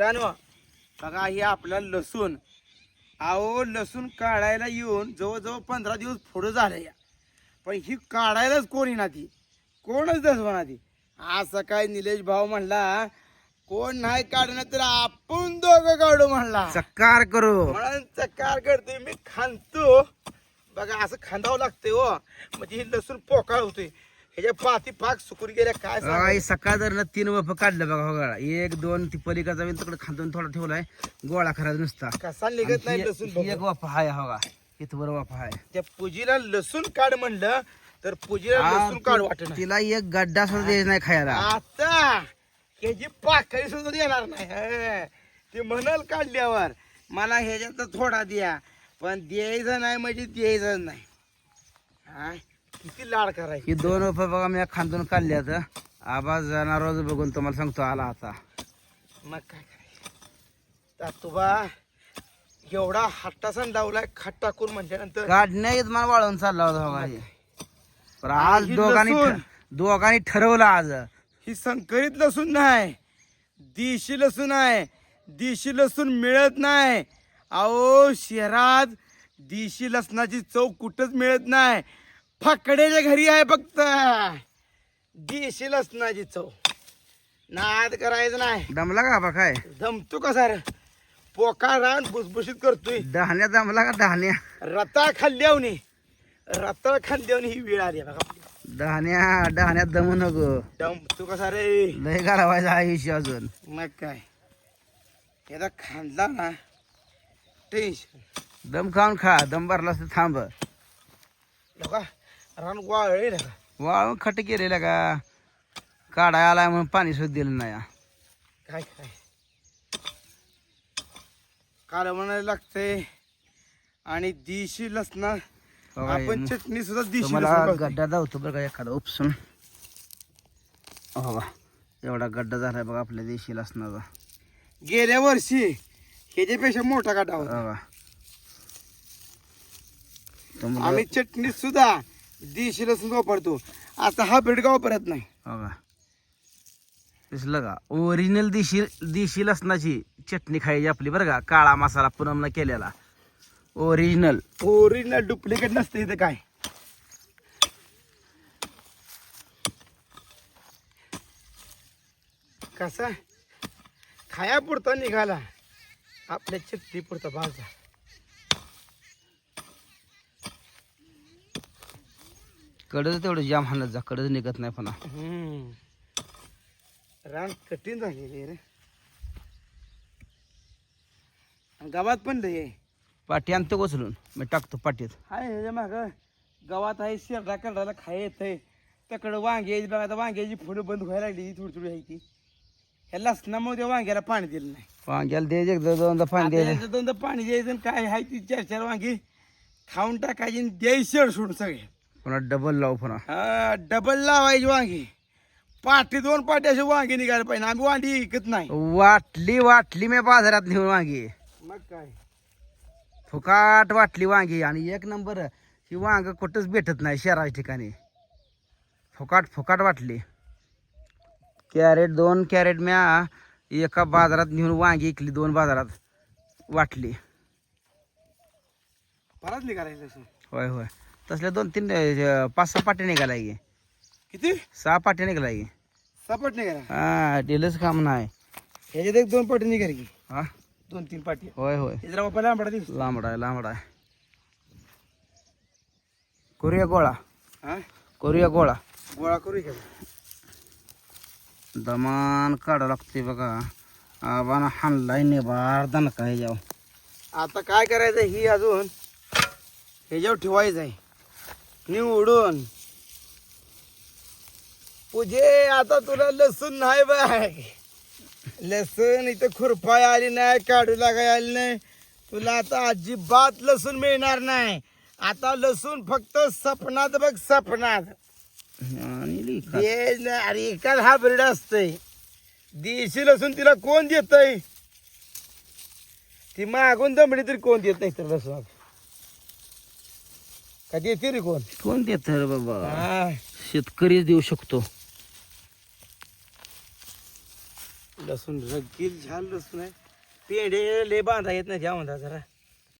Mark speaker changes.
Speaker 1: मित्रांनो बघा हे आपला लसूण. अहो लसूण काढायला येऊन जवळजवळ पंधरा दिवस पुढं झालं या पण ही काढायलाच कोणी ना ती कोणच दसवना ती आज सकाळी निलेश भाऊ म्हणला कोण नाही काढणार तर आपण दोघं काढू म्हणला.
Speaker 2: चक्कार करू.
Speaker 1: म्हणून चकार करतोय मी खांदतो. बघा असं खांदावं लागतंय हो. म्हणजे ही लसूण पोकाळ होतोय. ह्याच्या पाती पाक सुकून गेल्या काय
Speaker 2: हे सकाळ जर तीन वफ काढलं बघा हो बघा एक दोन ती पलीकडचा बी तिकडे खांदून थोडा ठेवलाय. गोळा खरा नुसता.
Speaker 1: कसा निघत नाही
Speaker 2: आणि
Speaker 1: लसूण
Speaker 2: ही- ही
Speaker 1: बघा.
Speaker 2: एक वाफा आहे हो इथं बरं वाफा आहे
Speaker 1: त्या पूजीला लसूण काढ म्हणलं तर पूजीला लसूण काढ वाटत
Speaker 2: ति- तिला एक गड्डा सुद्धा द्यायचा नाही खायला.
Speaker 1: आता ह्याची पाकळी सुद्धा देणार नाही हं. ती म्हणाल काढल्यावर मला ह्याच्यात थोडा द्या पण द्यायचं नाही म्हणजे द्यायचं नाही. हा? किती लाड करायची?
Speaker 2: ही दोन वफ बघा मी खांदून काढल्यात आवाज जाणार रोज बघून तुम्हाला सांगतो आला आता.
Speaker 1: मग काय करायचं? तातोबा एवढा हट्टासन लावलाय खट टाकून म्हटल्यानंतर
Speaker 2: काढण्या येत मला वाळून चालला होता बघा हे. पण आज दोघांनी
Speaker 1: लसूण.
Speaker 2: ठ- दोघांनी ठरवलं आज.
Speaker 1: ही संकरित लसूण नाही. देशी लसूण आहे. देशी लसूण मिळत नाही. अहो शहरात देशी लसणाची चव कुठंच मिळत नाही. फकड्याच्या घरी आहे फक्त. देशी लसणाची चव नाद करायचं नाही.
Speaker 2: दमला का बा काय?
Speaker 1: दमतो कसा रे पोका रान भुसभुशीत करतोय.
Speaker 2: डहाण्या दमला का डहाण्या
Speaker 1: रताळ खाल्ल्यावनी रताळ खाल्ल्यावनी ही वेळ आली आहे बघा. आपली.
Speaker 2: डहाण्या डहाण्यात दमू नको.
Speaker 1: दमतो कसा रे
Speaker 2: लय घालवायचं आयुष्य अजून.
Speaker 1: मग काय? एकदा खांदला ना टेन्शन
Speaker 2: दम खाऊन खा दम भरला तर थांब.
Speaker 1: बघा. रान वाळले
Speaker 2: वाळून खट केलेला का? काढाय आलाय म्हणून पाणी सुद्धा दिलं नाही.
Speaker 1: काय काय? काल म्हणायला लागतंय. आणि देशी लसणा.
Speaker 2: बघा,
Speaker 1: आपण
Speaker 2: हे
Speaker 1: चटणी सुद्धा देशी
Speaker 2: तुम्हाला. गड्डा धावतो बरं का एखादा उपसून हो बा. एवढा गड्डा झालाय बघा आपल्या देशी लसणाचा.
Speaker 1: गेल्या वर्षी ह्याच्यापेक्षा मोठा काटा होता.
Speaker 2: तुम्हाला
Speaker 1: आम्ही चटणीत सुद्धा देशी लसूण वापरतो. आता हा बेडगा वापरत नाही.
Speaker 2: बघा दिसलं का? ओरिजिनल देशी देशी लसणाची चटणी खायची आपली बरं का? काळा मसाला पुनमनं केलेला. ओरिजिनल
Speaker 1: ओरिजिनल डुप्लिकेट नसते इथं काय? कसा? खाया पुरता निघाला. आपल्या चिठ्ठी पुरता बाजा
Speaker 2: कडच तेवढं जाम हाणत जा कडच निघत नाही
Speaker 1: हम्म. रान कठीण झालेली रे. गावात पण लय आहे.
Speaker 2: पाठी आणतो उचलून? मी टाकतो पाठीत.
Speaker 1: हाय ह्याच्या माग गावात आहे शेरडा करडाला खाय येतंय. तकडं वांगे बघा आता वांग्याची फुलं बंद व्हायला लागली थोडी थोडी आहे ती. ह्या लसणामुळे त्या वांग्याला पाणी दिलं नाही.
Speaker 2: वांग्याला द्यायचे एकदा दोनदा पाणी द्यायचे.
Speaker 1: यांचं दोनदा पाणी द्यायचं आणि काय आहे ती चार चार वांगी खाऊन टाकायची आणि द्यायची सोडून सगळे
Speaker 2: पुन्हा डबल लावू पुन्हा.
Speaker 1: हा डबल लावायची वांगी. पाठी दोन पाठी अशी वांगी निघायला पाहिजे. आम्ही वांगी विकत नाही.
Speaker 2: वाटली वाटली मी बाजारात नेऊन वांगी.
Speaker 1: मग काय?
Speaker 2: फुकाट वाटली वांगी. आणि एक नंबर ही वांग कुठंच भेटत नाही शहराच्या ठिकाणी. फुकाट फुकाट वाटली. कॅरेट दोन कॅरेट म्या एका बाजारात नेऊन वांगी इकली दोन बाजारात वाटली.
Speaker 1: परत असं.
Speaker 2: होय होय. तसल्या दोन तीन अं, पाच सहा पाट्या निघाला की.
Speaker 1: किती?
Speaker 2: सहा पाट्या निघाला की.
Speaker 1: सपाट निघाला
Speaker 2: हा डिलच काम नाही.
Speaker 1: ह्याच्यात एक दोन पाठी निघाली की.
Speaker 2: हा?
Speaker 1: दोन तीन पाठी
Speaker 2: होय होय.
Speaker 1: हे जरा बापाला आंबडा दिवस
Speaker 2: लांबडा आहे लांबडा आहे. करूया गोळा.
Speaker 1: हा?
Speaker 2: करूया गोळा.
Speaker 1: गोळा करू का.
Speaker 2: दमान काढावं लागते बघा. आबाना हाणलाय दणका
Speaker 1: आता काय करायचं ही अजून ह्याच्यावर ठेवायचं आहे. निवडून. पूजे आता तुला लसूण नाही बाय. लसूण इथं खुरपाय आली नाही काढू लागाय आली नाही. तुला आता अजिबात लसूण मिळणार नाही. आता लसूण फक्त सपनात बघ सपनात. अरे एकाच हा ब्रीड असतंय. देशी लसूण तिला कोण देतय? ती मागून दमडी तरी कोण देत नाही तर लसूण? का देते रे कोण?
Speaker 2: कोण देत रे बाबा?
Speaker 1: हा.
Speaker 2: शेतकरीच देऊ शकतो.
Speaker 1: लसूण रगील झाल लसूण आहे. पेंडे लय बांधा येत नाही त्या म्हणता जरा.